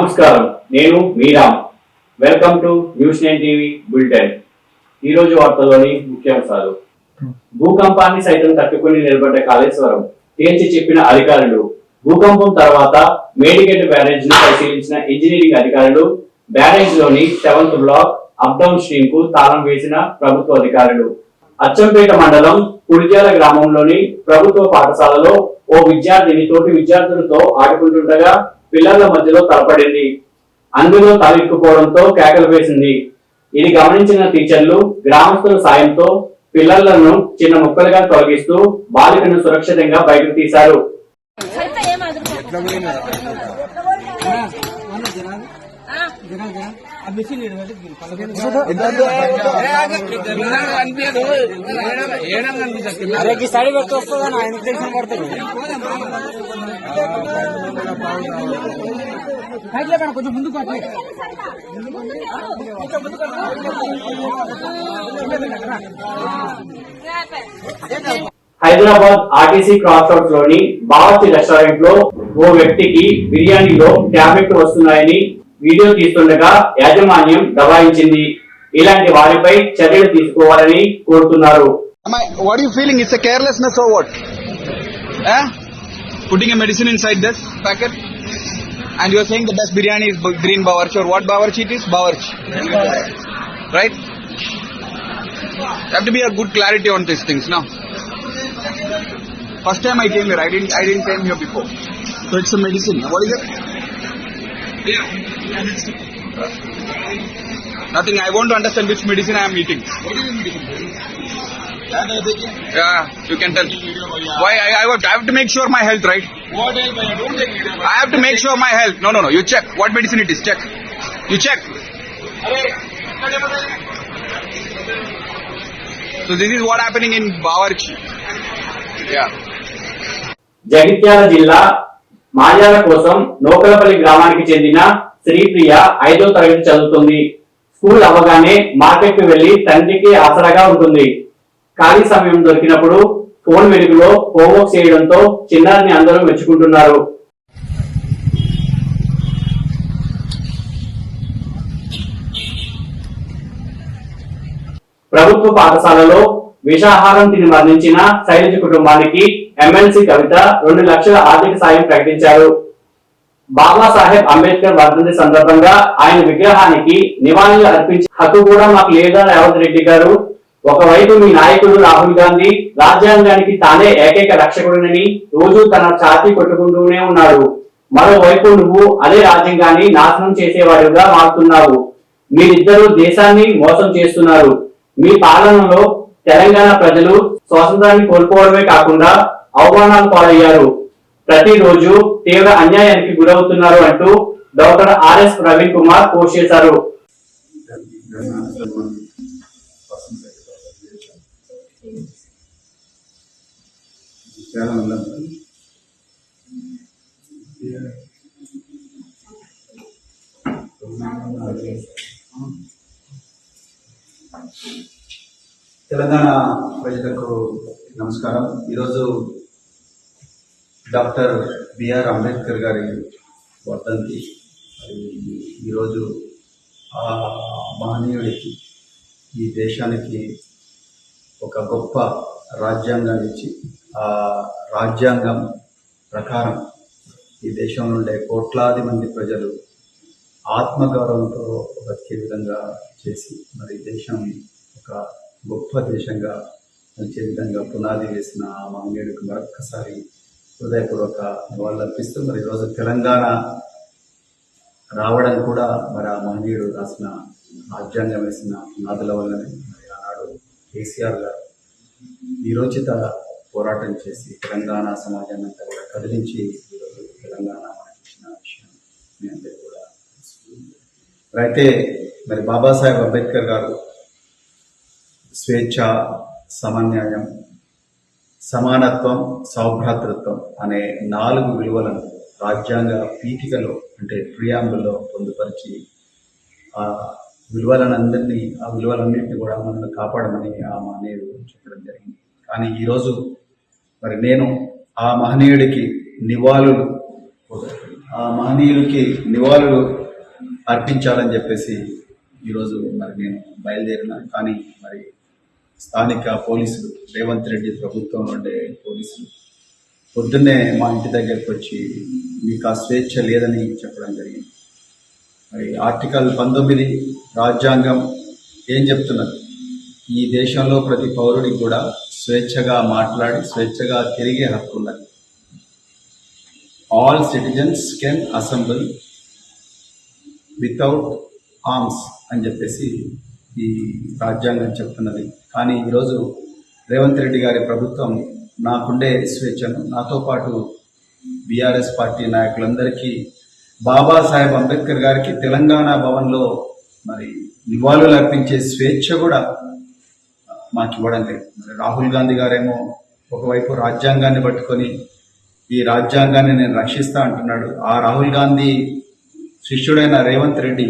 నమస్కారం. నేను Meeram welcome to news nine TV bulletin ఈ రోజు వార్తల్లోని ముఖ్యాంశాలు. భూకంపాన్ని సైతం తట్టుకుని నిలబడ్డ కాళేశ్వరం తేల్చి చెప్పిన అధికారులు. భూకంపం తర్వాత మేడిగడ్డ బ్యారేజ్ను పరిశీలించిన ఇంజనీరింగ్ అధికారులు. బ్యారేజ్లోని సెవెంత్ బ్లాక్ అప్ డౌన్ స్ట్రీమ్కు తాళం వేసిన ప్రభుత్వ అధికారులు. అచ్చంపేట మండలం కుడిజాల గ్రామంలోని ప్రభుత్వ పాఠశాలలో ఓ విద్యార్థిని తోటి విద్యార్థులతో ఆడుకుంటుండగా పిల్లల మధ్యలో తలపడింది. అందులో తలెక్కుపోవడంతో కేకలు వేసింది. ఇది గమనించిన టీచర్లు గ్రామస్తుల సాయంతో పిల్లలను చిన్న ముక్కలుగా తొలగిస్తూ బాలికను సురక్షితంగా బయటకు తీశారు. అరే సైడ్ పెట్టి వస్తుందా పడుతుంది కొంచెం ముందుకు హైదరాబాద్ ఆర్టీసీ క్రాస్ రోడ్లోని బావర్చి రెస్టారెంట్లో ఓ వ్యక్తికి బిర్యానీలో టాబ్లెట్ వస్తున్నాయని వీడియో తీస్తుండగా యాజమాన్యం దబాయించింది ఇలాంటి వారిపై చర్యలు తీసుకోవాలని కోరుతున్నారు Am I, what are you feeling? It's a carelessness or what? Eh? Putting a medicine inside this packet? And you're saying the best biryani is green bawarchi or what bawarchi it is? Bawarchi. Right? You have to be a good clarity on these things now. First time I came here, I didn't, I didn't came here before. So it's a medicine. What is it? Nothing. I want to understand which medicine I am eating. Yeah, you can tell. Why I, I, have, I have to make sure my health, right? What else? I don't take video. I have to make sure my health. No, no, no. You check what medicine it is. Check. You check. So this is what happening in Bawarchi. Yeah. Jagtial జిల్లా మాజాల కోసం నోకలపల్లి గ్రామానికి చెందిన శ్రీప్రియ ఐదో తరగతి చదువుతుంది. School అవ్వగానే మార్కెట్కు వెళ్ళి తండ్రికి ఆసరాగా ఉంటుంది. ఖాళీ సమయం దొరికినప్పుడు ఫోన్ వెలుగులో హోంవర్క్ చేయడంతో చిన్నారిని అందరూ మెచ్చుకుంటున్నారు. ప్రభుత్వ పాఠశాలలో విషాహారం తిని మరణించిన శైలజ కుటుంబానికి ఎమ్మెల్సీ కవిత రెండు లక్షల ఆర్థిక సాయం ప్రకటించారు. బాబాసాహెబ్ అంబేద్కర్ వర్ధంతి సందర్భంగా ఆయన విగ్రహానికి నివాళులు అర్పించే హక్కు కూడా మాకు లేదా రేవంత్ రెడ్డి గారు? ఒకవైపు మీ నాయకుడు రాహుల్ గాంధీ రాజ్యాంగానికి తానే ఏకైక రక్షకుడినని రోజు తన ఛాతీ కొట్టుకుంటూనే ఉన్నాడు మరోవైపు నువ్వు అదే రాజ్యాంగాన్ని నాశనం చేసేవాడుగా మారుతున్నావు. మీరిద్దరూ దేశాన్ని మోసం చేస్తున్నారు. మీ పాలనలో తెలంగాణ ప్రజలు స్వాతంత్రాన్ని కోల్పోవడమే కాకుండా అవమానాలు పాలయ్యారు. ప్రతిరోజు తీవ్ర అన్యాయానికి గురవుతున్నారు అంటూ doctor RS Praveen Kumar post చేశారు. తెలంగాణ ప్రజలకు నమస్కారం. ఈరోజు డాక్టర్ బిఆర్ అంబేద్కర్ గారి వర్ధంతి. ఈరోజు ఆ మహనీయుడికి ఈ దేశానికి ఒక గొప్ప రాజ్యాంగాన్ని ఇచ్చి ఆ రాజ్యాంగం ప్రకారం ఈ దేశంలో ఉండే కోట్లాది మంది ప్రజలు ఆత్మగౌరవంతో బతికే విధంగా చేసి మరి దేశం ఒక గొప్ప దేశంగా మంచి విధంగా పునాది వేసిన ఆ మహనీయుడికి మరొక్కసారి హృదయపూర్వక నివాళులర్పిస్తూ మరి ఈరోజు తెలంగాణ రావడం కూడా మరి ఆ మహనీయుడు రాసిన రాజ్యాంగం వేసిన నాదుల వల్లనే మరి ఆనాడు కేసీఆర్ గారు నిరోచిత పోరాటం చేసి తెలంగాణ సమాజాన్ని అంతా కూడా కదిలించి ఈరోజు తెలంగాణ మనకి ఇచ్చిన విషయం మీ అందరూ కూడా మరి అయితే మరి బాబాసాహెబ్ అంబేద్కర్ గారు స్వేచ్ఛ సమన్యాయం సమానత్వం సౌభ్రాతృత్వం అనే నాలుగు విలువలను రాజ్యాంగ పీఠికలో అంటే ప్రియాంబుల్లో పొందుపరిచి ఆ విలువలను అందరినీ ఆ విలువలన్నింటినీ కూడా మనల్ని కాపాడమని ఆ మహనీయుడు చెప్పడం జరిగింది. కానీ ఈరోజు మరి నేను ఆ మహనీయుడికి నివాళులు ఆ మహనీయుడికి నివాళులు అర్పించాలని చెప్పేసి ఈరోజు మరి నేను బయలుదేరిన. కానీ మరి స్థానిక పోలీసులు రేవంత్ రెడ్డి ప్రభుత్వంలో ఉండే పోలీసులు పొద్దున్నే మా ఇంటి దగ్గరికి వచ్చి మీకు ఆ స్వేచ్ఛ లేదని చెప్పడం జరిగింది. మరి ఆర్టికల్ పంతొమ్మిది రాజ్యాంగం ఏం చెప్తున్నది? ఈ దేశంలో ప్రతి పౌరుడికి కూడా స్వేచ్ఛగా మాట్లాడి స్వేచ్ఛగా తిరిగే హక్కు ఉన్నది. All citizens can assemble without arms అని చెప్పేసి ఈ రాజ్యాంగం చెప్తున్నది. కానీ ఈరోజు రేవంత్ రెడ్డి గారి ప్రభుత్వం నాకుండే స్వేచ్ఛను నాతో పాటు బీఆర్ఎస్ పార్టీ నాయకులందరికీ బాబాసాహెబ్ అంబేద్కర్ గారికి తెలంగాణ భవన్లో మరి నివాళులు అర్పించే స్వేచ్ఛ కూడా మాకు ఇవ్వడం లేదు. మరి రాహుల్ గాంధీ గారేమో ఒకవైపు రాజ్యాంగాన్ని పట్టుకొని ఈ రాజ్యాంగాన్ని నేను రక్షిస్తా అంటున్నాడు. ఆ రాహుల్ గాంధీ శిష్యుడైన రేవంత్ రెడ్డి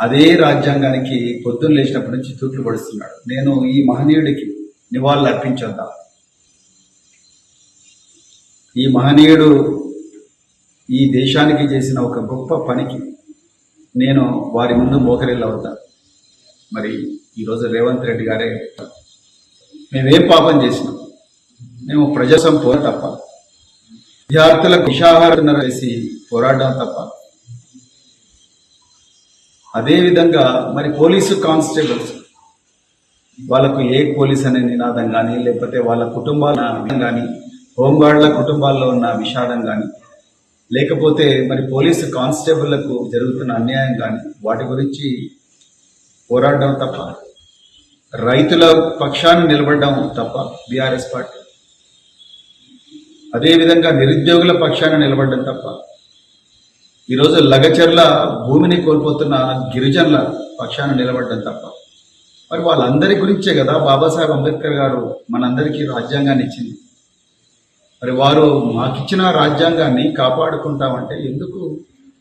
అదే రాజ్యాంగానికి పొద్దున్న లేచినప్పటి నుంచి తూట్లు పడుస్తున్నాడు. నేను ఈ మహనీయుడికి నివాళులు అర్పించొద్దా? ఈ మహనీయుడు ఈ దేశానికి చేసిన ఒక గొప్ప పనికి నేను వారి ముందు మోకరిల్లవద్దా? మరి ఈరోజు రేవంత్ రెడ్డి గారే మేమేం పాపం చేసినాం? మేము ప్రజాసం పోరా తప్ప. విద్యార్థులకు విషాహారం వేసి పోరాడడం తప్ప. అదేవిధంగా మరి పోలీసు కానిస్టేబుల్స్ వాళ్ళకు ఏ పోలీస్ అనే నినాదం కానీ లేకపోతే వాళ్ళ కుటుంబాల కానీ హోంగార్డుల కుటుంబాల్లో ఉన్న విషాదం కానీ లేకపోతే మరి పోలీసు కానిస్టేబుళ్ళకు జరుగుతున్న అన్యాయం కానీ వాటి గురించి పోరాడడం తప్ప రైతుల పక్షాన్ని నిలబడడం తప్ప బీఆర్ఎస్ పార్టీ. అదేవిధంగా నిరుద్యోగుల పక్షాన్ని నిలబడడం తప్ప ఈరోజు లగచర్ల భూమిని కోల్పోతున్న గిరిజనుల పక్షాన నిలబడ్డం తప్ప. మరి వాళ్ళందరి గురించే కదా బాబాసాహెబ్ అంబేద్కర్ గారు మనందరికీ రాజ్యాంగాన్ని ఇచ్చింది. మరి వారు మాకిచ్చిన రాజ్యాంగాన్ని కాపాడుకుంటామంటే ఎందుకు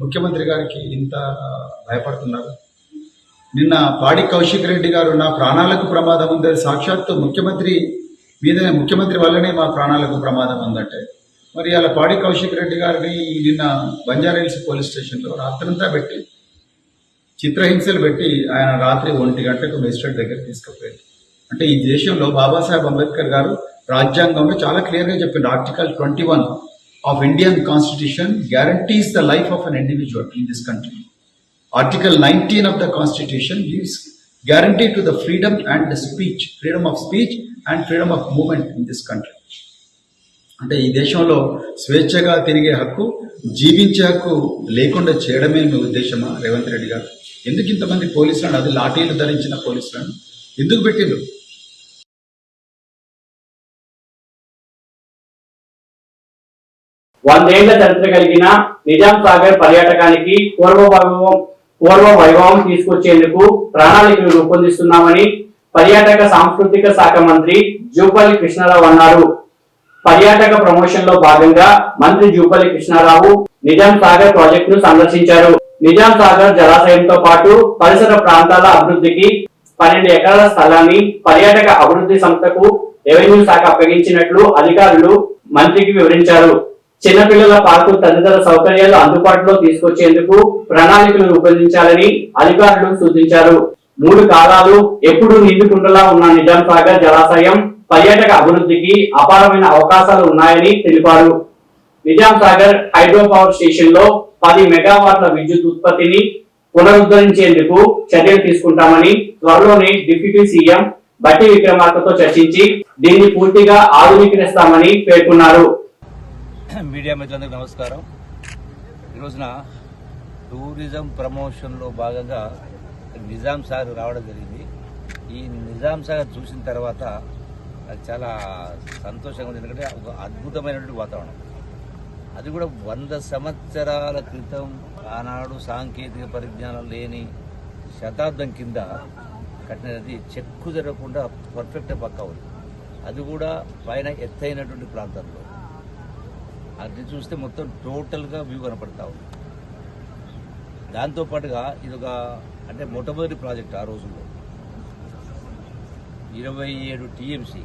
ముఖ్యమంత్రి గారికి ఇంత భయపడుతున్నారు? నిన్న పాడి కౌశిక్ రెడ్డి గారు నా ప్రాణాలకు ప్రమాదం ఉంది సాక్షాత్తు ముఖ్యమంత్రి మీదనే ముఖ్యమంత్రి వల్లనే మా ప్రాణాలకు ప్రమాదం ఉందంటే. మరి అలా పాడి కౌశిక్ రెడ్డి గారిని నిన్న బంజారాహిల్స్ పోలీస్ స్టేషన్లో రాత్రంతా పెట్టి చిత్రహింసలు పెట్టి ఆయన రాత్రి ఒంటి గంటకు మెజిస్ట్రేట్ దగ్గర తీసుకుపోయారు. అంటే ఈ దేశంలో బాబాసాహెబ్ అంబేద్కర్ గారు రాజ్యాంగంలో చాలా క్లియర్గా చెప్పింది article twenty one of Indian constitution guarantees the life of an individual in this country. Article nineteen of the constitution gives guarantee to the freedom and the speech, freedom of speech and freedom of movement in this country. అంటే ఈ దేశంలో స్వేచ్ఛగా తిరిగే హక్కు జీవించే హక్కు లేకుండా చేయడమే మీ ఉద్దేశమా రేవంత్ రెడ్డి గారు? ఎందుకు ఇంతమంది పోలీసులను అది లాఠీలు ధరించిన పోలీసులను? ఎందుకు పెట్టిండు వందేళ్ళ చరిత్ర కలిగిన నిజాం సాగర్ పర్యాటకానికి పూర్వ వైభవం పూర్వ వైభవం తీసుకొచ్చేందుకు ప్రణాళికలు రూపొందిస్తున్నామని పర్యాటక సాంస్కృతిక శాఖ మంత్రి జూపల్లి కృష్ణారావు అన్నారు. పర్యాటక ప్రమోషన్లో భాగంగా మంత్రి జూపల్లి కృష్ణారావు నిజాం సాగర్ ప్రాజెక్టును సందర్శించారు. నిజాం సాగర్ జలాశయంతో పాటు పరిసర ప్రాంతాల అభివృద్ధికి పన్నెండు ఎకరాల స్థలాన్ని పర్యాటక అభివృద్ధి సంస్థకు రెవెన్యూ శాఖ అప్పగించినట్లు అధికారులు మంత్రికి వివరించారు. చిన్నపిల్లల పార్కు తదితర సౌకర్యాలు అందుబాటులో తీసుకొచ్చేందుకు ప్రణాళికలు రూపొందించాలని అధికారులు సూచించారు. మూడు కాలాలు ఎప్పుడు నిండుకుండలా ఉన్న నిజాం సాగర్ జలాశయం పర్యాటక అభివృద్ధికి అపారమైన అవకాశాలు ఉన్నాయని తెలిపారు. నిజాం సాగర్ హైడ్రో పవర్ స్టేషన్లో పది మెగావాట్ల విద్యుత్ ఉత్పత్తిని పునరుద్ధరించేందుకు చర్యలు తీసుకుంటామని త్వరలోనే డిప్యూటీ సీఎం బట్టి విక్రమార్కతో చర్చించి దీన్ని పూర్తిగా ఆధునీకరిస్తామని పేర్కొన్నారు. మీడియా మిత్రులందరికీ నమస్కారం. ఈ రోజున టూరిజం ప్రమోషన్లో భాగంగా నిజాం సాగర్ రావడం జరిగింది. ఈ నిజాం సాగర్ చూసిన తర్వాత చాలా సంతోషంగా ఉంది. ఎందుకంటే ఒక అద్భుతమైనటువంటి వాతావరణం. అది కూడా వంద సంవత్సరాల క్రితం ఆనాడు సాంకేతిక పరిజ్ఞానం లేని శతాబ్దం కింద కట్టినది చెక్కు జరగకుండా పర్ఫెక్ట్ పక్కా ఉంది. అది కూడా పైన ఎత్తైనటువంటి ప్రాంతంలో. అది చూస్తే మొత్తం టోటల్గా వ్యూ కనపడతా ఉంది. దాంతోపాటుగా ఇది ఒక అంటే మొట్టమొదటి ప్రాజెక్ట్ ఆ రోజుల్లో. ఇరవై ఏడు టీఎంసీ.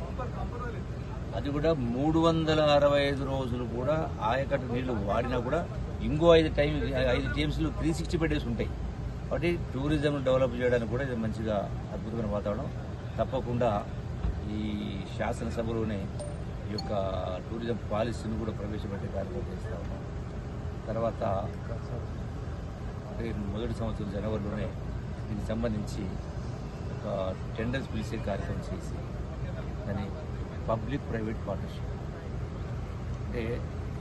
అది కూడా మూడు వందల అరవై ఐదు రోజులు కూడా ఆయకట్టు నీళ్ళు వాడినా కూడా ఇంకో ఐదు టైం ఐదు టీఎంసీలు త్రీ సిక్స్టీ డేస్ ఉంటాయి. కాబట్టి టూరిజం డెవలప్ చేయడానికి కూడా ఇది మంచిగా అద్భుతమైన వాతావరణం. తప్పకుండా ఈ శాసనసభలోనే ఈ యొక్క టూరిజం పాలసీని కూడా ప్రవేశపెట్టే కార్యక్రమం చేస్తా ఉన్నాం. తర్వాత అంటే మొదటి సంవత్సరం జనవరిలోనే దీనికి సంబంధించి టెండర్స్ పిలిచే కార్యక్రమం చేసి దాన్ని పబ్లిక్ ప్రైవేట్ పార్ట్నర్షిప్. అంటే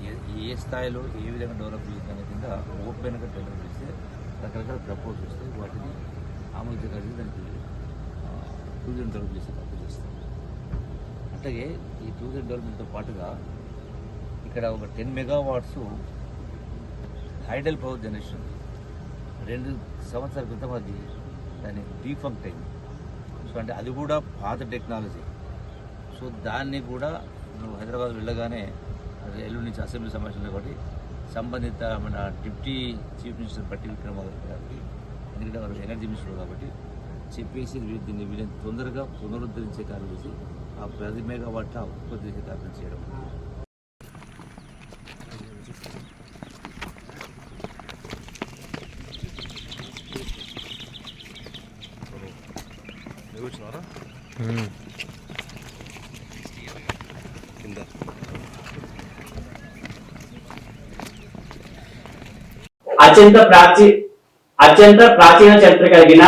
ఏ- ఏ స్థాయిలో ఏ విధంగా డెవలప్ చేస్తుంది కింద ఓపెన్గా డెవలప్ చేస్తే రకరకాల ప్రపోజ్ వస్తే వాటిని ఆమోదించగలిగి దానికి టూరిజం డెవలప్ చేసే ప్రపోజ్ చేస్తాం అట్లాగే ఈ టూరిజం డెవలప్మెంట్తో పాటుగా ఇక్కడ ఒక ten megawatts hydel power generation రెండు సంవత్సరాల క్రితం అది దాని డీఫంక్ట్ అయింది. సో అంటే అది కూడా పాత టెక్నాలజీ. సో దాన్ని కూడా నువ్వు హైదరాబాద్ వెళ్ళగానే ఎల్లుండి నుంచి అసెంబ్లీ సమావేశంలో కాబట్టి సంబంధిత మన డిప్యూటీ చీఫ్ మినిస్టర్ పట్టి విక్రమార్క గారికి ఎందుకంటే వారు ఎనర్జీ మినిస్టర్ కాబట్టి చెప్పేసి దీన్ని వీళ్ళని తొందరగా పునరుద్ధరించే కార్యం చేసి ఆ ప్రతి మెగావాట్ ఉత్పత్తి చేసే కార్యం చేయడం. అత్యంత ప్రాచీ అత్యంత ప్రాచీన చరిత్ర కలిగిన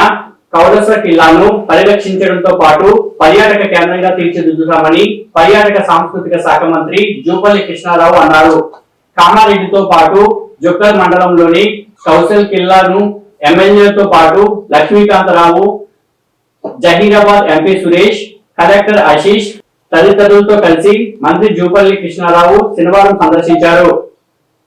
కౌలస కిల్లాను పరిరక్షించడంతో పాటు పర్యాటక కేంద్రంగా తీర్చిదిద్దుతామని పర్యాటక సాంస్కృతిక శాఖ మంత్రి జూపల్లి కృష్ణారావు అన్నారు. కామారెడ్డితో పాటు జొక్కల్ మండలంలోని కౌశల్ కిల్లాను ఎమ్మెల్యేతో పాటు లక్ష్మీకాంతరావు జహీరాబాద్ ఎంపీ సురేష్ కలెక్టర్ ఆశీష్ తదితరులతో కలిసి మంత్రి జూపల్లి కృష్ణారావు శనివారం సందర్శించారు.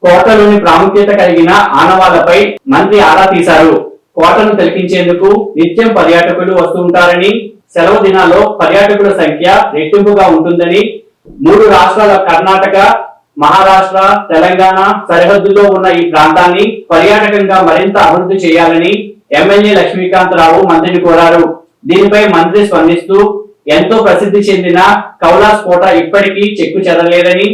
కోటలోని ప్రాముఖ్యత కలిగిన ఆనవాళ్ళపై మంత్రి ఆరా తీశారు. కోటను తిలకించేందుకు నిత్యం పర్యాటకులు వస్తూ ఉంటారని సెలవు దినాల్లో పర్యాటకుల సంఖ్య రెట్టింపుగా ఉంటుందని మూడు రాష్ట్రాల కర్ణాటక మహారాష్ట్ర తెలంగాణ సరిహద్దుల్లో ఉన్న ఈ ప్రాంతాన్ని పర్యాటకంగా మరింత అభివృద్ధి చేయాలని ఎమ్మెల్యే లక్ష్మీకాంత్ రావు మంత్రిని కోరారు. దీనిపై మంత్రి స్పందిస్తూ ఎంతో ప్రసిద్ధి చెందిన కౌలాస్ కోట ఇప్పటికీ చెక్కు చెదరలేదని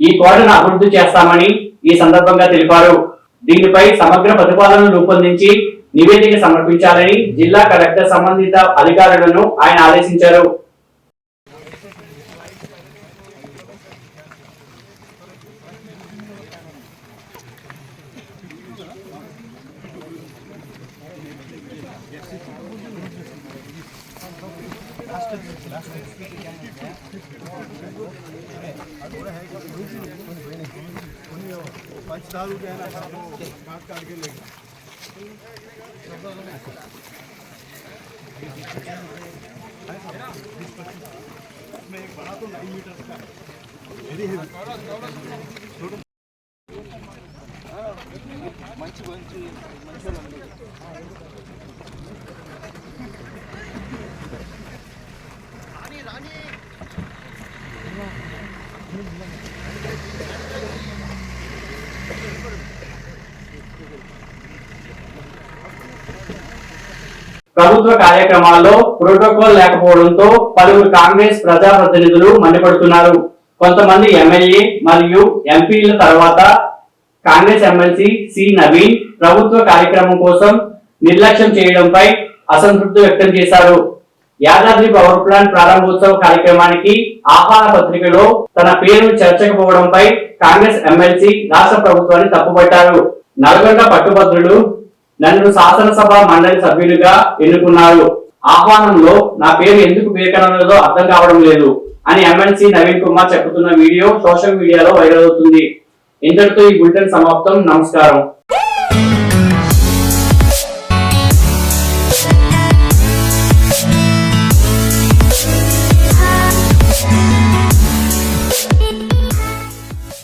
ఈ కోటను అభివృద్ధి చేస్తామని ఈ సందర్భంగా తెలిపారు. దీనిపై సమగ్ర ప్రతిపాదనలు రూపొందించి నివేదిక సమర్పించాలని జిల్లా కలెక్టర్ సంబంధిత అధికారులను ఆయన ఆదేశించారు. दारू के ना काट काट के ले मैं एक बड़ा तो नाइन मीटर का। वेरी हेवी छोटा। మంచి మంచి మంచిగా ప్రభుత్వ కార్యక్రమాల్లో ప్రోటోకాల్ లేకపోవడంతో పలువురు కాంగ్రెస్ ప్రజాప్రతినిధులు మండిపడుతున్నారు. కొంతమంది ఎమ్మెల్యే మరియు ఎంపీల తర్వాత కాంగ్రెస్ ఎమ్మెల్సీ సి. నవీన్ ప్రభుత్వ కార్యక్రమం కోసం నిర్లక్ష్యం చేయడంపై అసంతృప్తి వ్యక్తం చేశారు. యాదాద్రి పవర్ ప్లాంట్ ప్రారంభోత్సవ కార్యక్రమానికి ఆహ్వాన పత్రికలో తన పేరు చర్చకపోవడంపై కాంగ్రెస్ ఎమ్మెల్సీ రాష్ట్ర ప్రభుత్వాన్ని తప్పుపట్టారు. నల్గొండ పట్టుభద్రులు నన్ను శాసనసభ మండలి సభ్యులుగా ఎన్నుకున్నారు. ఆహ్వానంలో నా పేరు ఎందుకు పేర్కొనలేదో అర్థం కావడం లేదు అని ఎమ్మెల్సీ నవీన్ కుమార్ చెప్పుతున్న వీడియో సోషల్ మీడియాలో వైరల్ అవుతుంది. ఇంతటితో ఈ బులెటిన్ సమాప్తం. నమస్కారం.